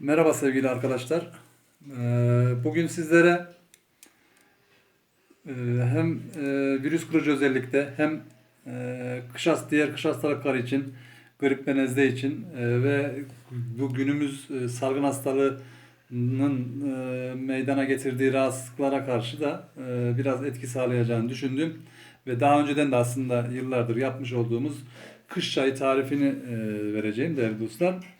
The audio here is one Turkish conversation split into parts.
Merhaba sevgili arkadaşlar. Ee, Bugün sizlere e, hem e, virüs kırıcı özellikte hem e, kış hast diğer kış hastalıkları için, grip ve nezle için ve bu günümüz salgın hastalığının meydana getirdiği rahatsızlıklara karşı da biraz etki sağlayacağını düşündüm. Ve daha önceden de aslında yıllardır yapmış olduğumuz kış çayı tarifini vereceğim değerli dostlar.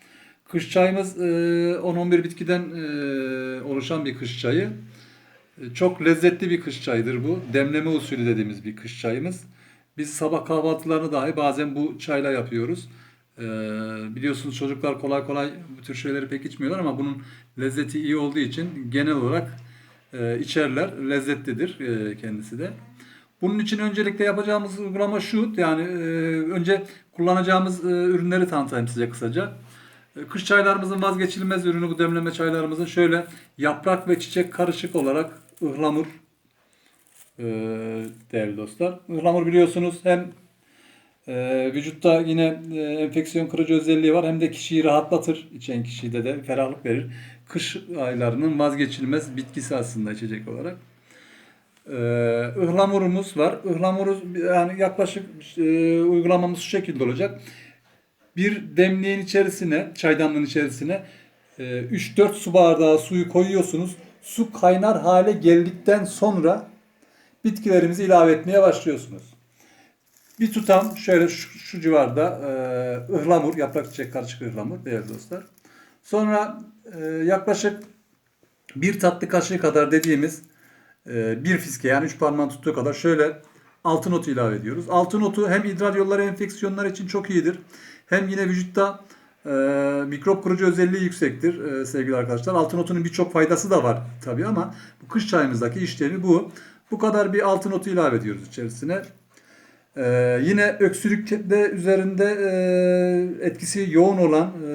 Kış çayımız e, 10-11 bitkiden e, oluşan bir kış çayı. E, Çok lezzetli bir kış çayıdır bu. Demleme usulü dediğimiz bir kış çayımız. Biz sabah kahvaltılarını dahi bazen bu çayla yapıyoruz. E, Biliyorsunuz çocuklar kolay kolay bu tür şeyleri pek içmiyorlar ama bunun lezzeti iyi olduğu için genel olarak e, içerler. Lezzetlidir e, kendisi de. Bunun için öncelikle yapacağımız uygulama şu. Yani e, önce kullanacağımız e, ürünleri tanıtayım size kısaca. E, Kış çaylarımızın vazgeçilmez ürünü bu demleme çaylarımızın şöyle yaprak ve çiçek karışık olarak ıhlamur e, değerli dostlar. Ihlamur biliyorsunuz hem e, vücutta yine e, enfeksiyon kırıcı özelliği var hem de kişiyi rahatlatır. İçen kişide de ferahlık verir. Kış aylarının vazgeçilmez bitkisi aslında içecek olarak. Ee, ıhlamurumuz var. Ihlamuruz yani yaklaşık e, uygulamamız şu şekilde olacak. Bir demliğin içerisine, çaydanlığın içerisine e, 3-4 su bardağı suyu koyuyorsunuz. Su kaynar hale geldikten sonra bitkilerimizi ilave etmeye başlıyorsunuz. Bir tutam şöyle şu, şu civarda e, ıhlamur, yaprak çiçek karışık ıhlamur değerli dostlar. Sonra e, yaklaşık bir tatlı kaşığı kadar dediğimiz e, bir fiske yani üç parmağın tuttuğu kadar şöyle altın otu ilave ediyoruz. Altın otu hem idrar yolları enfeksiyonları için çok iyidir. Hem yine vücutta e, mikrop kırıcı özelliği yüksektir e, sevgili arkadaşlar. Altın otunun birçok faydası da var tabii ama bu kış çayımızdaki işlemi bu. Bu kadar bir altın otu ilave ediyoruz içerisine. Ee, yine öksürükte üzerinde e, etkisi yoğun olan e,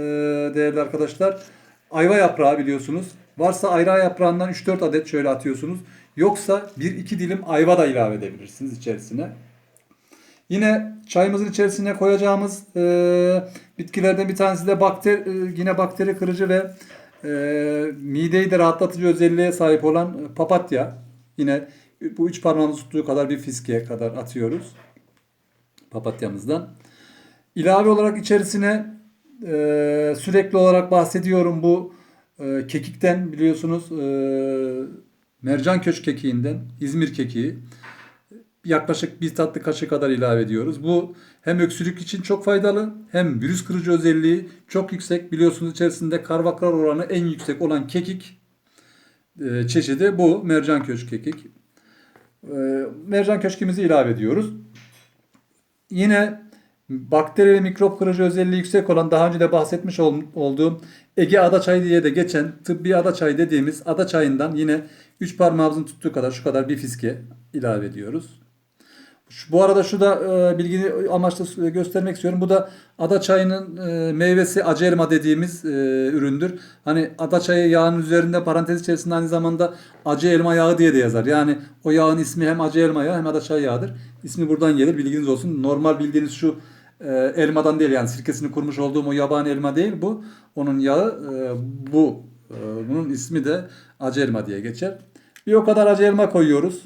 değerli arkadaşlar ayva yaprağı biliyorsunuz. Varsa ayra yaprağından 3-4 adet şöyle atıyorsunuz. Yoksa 1-2 dilim ayva da ilave edebilirsiniz içerisine. Yine çayımızın içerisine koyacağımız e, bitkilerden bir tanesi de bakteri, e, yine bakteri kırıcı ve e, mideyi de rahatlatıcı özelliğe sahip olan papatya. Yine bu üç parmağımız tuttuğu kadar bir fiskeye kadar atıyoruz papatyamızdan. İlave olarak içerisine e, sürekli olarak bahsediyorum bu e, kekikten biliyorsunuz e, mercan köç kekiğinden İzmir kekiği yaklaşık bir tatlı kaşığı kadar ilave ediyoruz. Bu hem öksürük için çok faydalı hem virüs kırıcı özelliği çok yüksek. Biliyorsunuz içerisinde karbaklar oranı en yüksek olan kekik e, çeşidi bu mercan köç kekik. E, mercan köşkimizi ilave ediyoruz. Yine bakteri ve mikrop kırıcı özelliği yüksek olan daha önce de bahsetmiş ol- olduğum Ege ada çayı diye de geçen tıbbi ada çayı dediğimiz ada çayından yine 3 parmağımızın tuttuğu kadar şu kadar bir fiske ilave ediyoruz. Şu- Bu arada şu da e, bilgini amaçlı göstermek istiyorum. Bu da ada çayının e, meyvesi acı elma dediğimiz e, üründür. Hani ada çayı yağının üzerinde parantez içerisinde aynı zamanda acı elma yağı diye de yazar. Yani o yağın ismi hem acı elma yağı hem ada çay yağıdır. İsmi buradan gelir bilginiz olsun. Normal bildiğiniz şu e, elmadan değil yani sirkesini kurmuş olduğum o yabani elma değil bu. Onun yağı e, bu. E, bunun ismi de acı elma diye geçer. Bir o kadar acı elma koyuyoruz.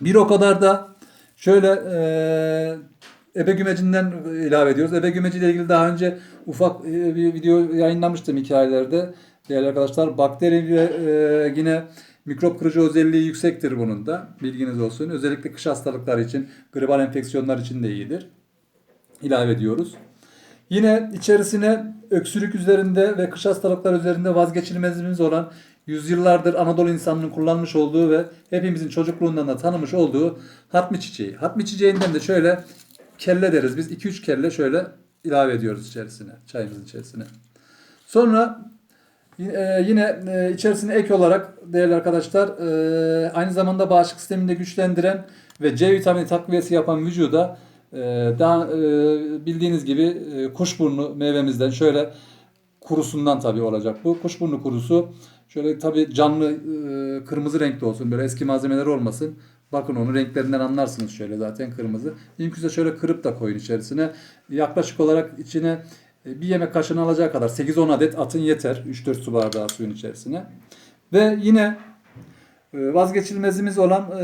Bir o kadar da şöyle e, ebe gümecinden ilave ediyoruz. Ebe gümeci ile ilgili daha önce ufak e, bir video yayınlamıştım hikayelerde. Değerli arkadaşlar bakteri ve e, yine mikrop kırıcı özelliği yüksektir bunun da. Bilginiz olsun. Özellikle kış hastalıkları için, gribal enfeksiyonlar için de iyidir. İlave ediyoruz. Yine içerisine öksürük üzerinde ve kış hastalıkları üzerinde vazgeçilmezimiz olan yüzyıllardır Anadolu insanının kullanmış olduğu ve hepimizin çocukluğundan da tanımış olduğu hatmi çiçeği. Hatmi çiçeğinden de şöyle kelle deriz biz. 2-3 kelle şöyle ilave ediyoruz içerisine, çayımızın içerisine. Sonra e, yine e, içerisine ek olarak değerli arkadaşlar e, aynı zamanda bağışıklık sistemini de güçlendiren ve C vitamini takviyesi yapan vücuda e, daha bildiğiniz gibi kuşburnu meyvemizden şöyle kurusundan tabii olacak bu. Kuşburnu kurusu şöyle tabii canlı e, kırmızı renkli olsun. Böyle eski malzemeler olmasın. Bakın onu renklerinden anlarsınız şöyle zaten kırmızı. Mümkünse şöyle kırıp da koyun içerisine. Yaklaşık olarak içine E, Bir yemek kaşığını alacağı kadar 8-10 adet atın yeter. 3-4 su bardağı suyun içerisine. Ve yine e, vazgeçilmezimiz olan e,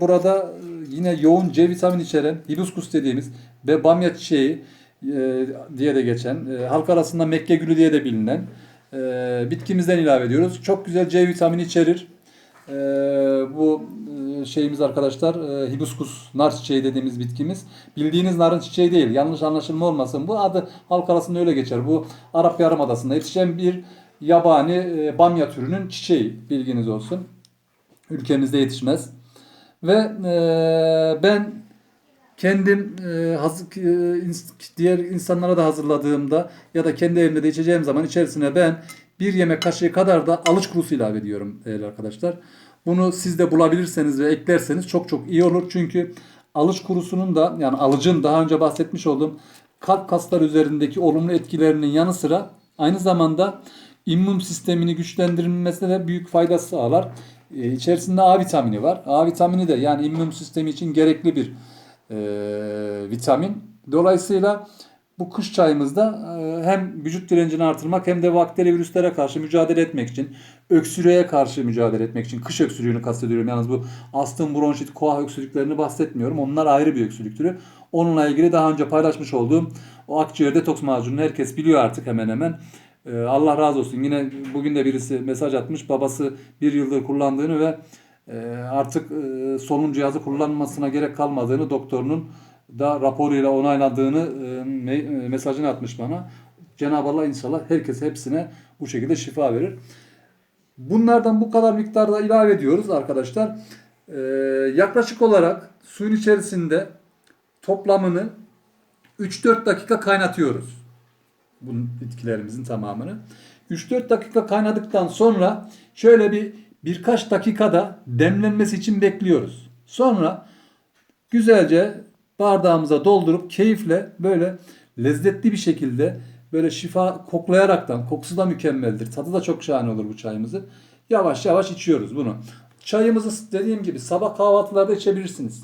burada yine yoğun C vitamini içeren hibiskus dediğimiz ve bamya çiçeği diye de geçen, halk arasında Mekke gülü diye de bilinen e, bitkimizden ilave ediyoruz. Çok güzel C vitamini içerir. E, bu şeyimiz arkadaşlar e, hibiskus nar çiçeği dediğimiz bitkimiz. Bildiğiniz narın çiçeği değil. Yanlış anlaşılma olmasın. Bu adı halk arasında öyle geçer. Bu Arap Yarımadası'nda yetişen bir yabani e, bamya türünün çiçeği. Bilginiz olsun. Ülkemizde yetişmez. Ve e, ben kendim e, hazır, e, diğer insanlara da hazırladığımda ya da kendi evimde de içeceğim zaman içerisine ben bir yemek kaşığı kadar da alıç kurusu ilave ediyorum değerli arkadaşlar. Bunu siz de bulabilirseniz ve eklerseniz çok çok iyi olur. Çünkü alıç kurusunun da yani alıcın daha önce bahsetmiş olduğum kalp kaslar üzerindeki olumlu etkilerinin yanı sıra aynı zamanda immün sistemini güçlendirilmesine de büyük fayda sağlar. Ee, İçerisinde A vitamini var. A vitamini de yani immün sistemi için gerekli bir e, vitamin. Dolayısıyla bu kış çayımızda e, hem vücut direncini artırmak hem de bakteri virüslere karşı mücadele etmek için, öksürüğe karşı mücadele etmek için, kış öksürüğünü kastediyorum. Yalnız bu astım, bronşit, koah öksürüklerini bahsetmiyorum. Onlar ayrı bir öksürük türü. Onunla ilgili daha önce paylaşmış olduğum o akciğer detoks macununu herkes biliyor artık hemen hemen. Ee, Allah razı olsun. Yine bugün de birisi mesaj atmış. Babası bir yıldır kullandığını ve e, artık e, solunum cihazı kullanmasına gerek kalmadığını doktorunun da raporuyla onayladığını e, e, mesajını atmış bana. Cenab-ı Allah inşallah herkese hepsine bu şekilde şifa verir. Bunlardan bu kadar miktarda ilave ediyoruz arkadaşlar. Ee, yaklaşık olarak suyun içerisinde toplamını 3-4 dakika kaynatıyoruz. Bu bitkilerimizin tamamını. 3-4 dakika kaynadıktan sonra şöyle bir birkaç dakikada demlenmesi için bekliyoruz. Sonra güzelce bardağımıza doldurup keyifle böyle lezzetli bir şekilde böyle şifa koklayaraktan kokusu da mükemmeldir. Tadı da çok şahane olur bu çayımızı. Yavaş yavaş içiyoruz bunu. Çayımızı dediğim gibi sabah kahvaltılarda içebilirsiniz.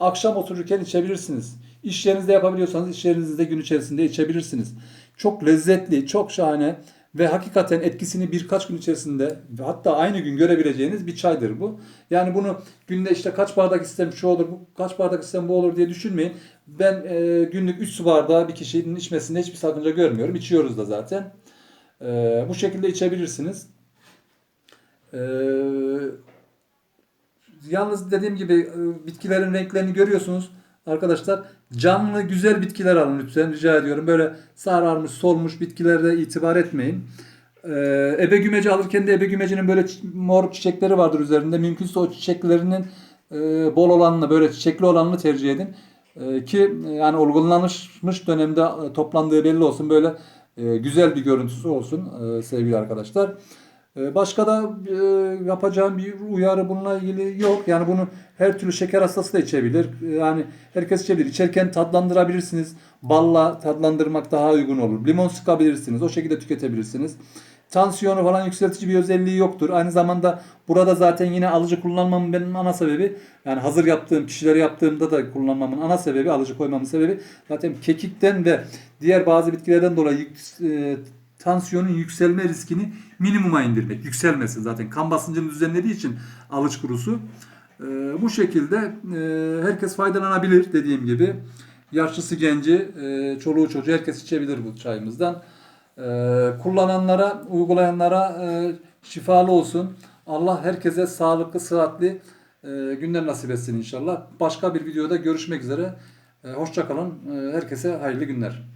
Akşam otururken içebilirsiniz. İş yerinizde yapabiliyorsanız iş yerinizde gün içerisinde içebilirsiniz. Çok lezzetli, çok şahane ve hakikaten etkisini birkaç gün içerisinde ve hatta aynı gün görebileceğiniz bir çaydır bu. Yani bunu günde işte kaç bardak istem şu olur, bu kaç bardak istem bu olur diye düşünmeyin. Ben e, günlük 3 su bardağı bir kişinin içmesinde hiçbir sakınca görmüyorum. İçiyoruz da zaten. E, bu şekilde içebilirsiniz. E, yalnız dediğim gibi e, bitkilerin renklerini görüyorsunuz. Arkadaşlar canlı güzel bitkiler alın lütfen rica ediyorum. Böyle sararmış solmuş bitkilere itibar etmeyin. Ee, ebe gümeci alırken de ebe gümecinin böyle mor çiçekleri vardır üzerinde. Mümkünse o çiçeklerinin e, bol olanını böyle çiçekli olanını tercih edin. E, ki e, yani olgunlanmış dönemde e, toplandığı belli olsun. Böyle güzel bir görüntüsü olsun e, sevgili arkadaşlar. Ee, Başka da e, yapacağım bir uyarı bununla ilgili yok. Yani bunu her türlü şeker hastası da içebilir. Yani herkes içebilir. İçerken tatlandırabilirsiniz. Balla tatlandırmak daha uygun olur. Limon sıkabilirsiniz. O şekilde tüketebilirsiniz. Tansiyonu falan yükseltici bir özelliği yoktur. Aynı zamanda burada zaten yine alıcı kullanmamın benim ana sebebi yani hazır yaptığım kişilere yaptığımda da kullanmamın ana sebebi alıcı koymamın sebebi zaten kekikten ve diğer bazı bitkilerden dolayı e, tansiyonun yükselme riskini minimuma indirmek. Yükselmesin zaten. Kan basıncını düzenlediği için alıç kurusu. Ee, bu şekilde e, herkes faydalanabilir dediğim gibi. Yaşlısı genci, e, çoluğu çocuğu herkes içebilir bu çayımızdan. E, kullananlara, uygulayanlara e, şifalı olsun. Allah herkese sağlıklı, sıhhatli e, günler nasip etsin inşallah. Başka bir videoda görüşmek üzere. E, hoşça kalın. E, herkese hayırlı günler.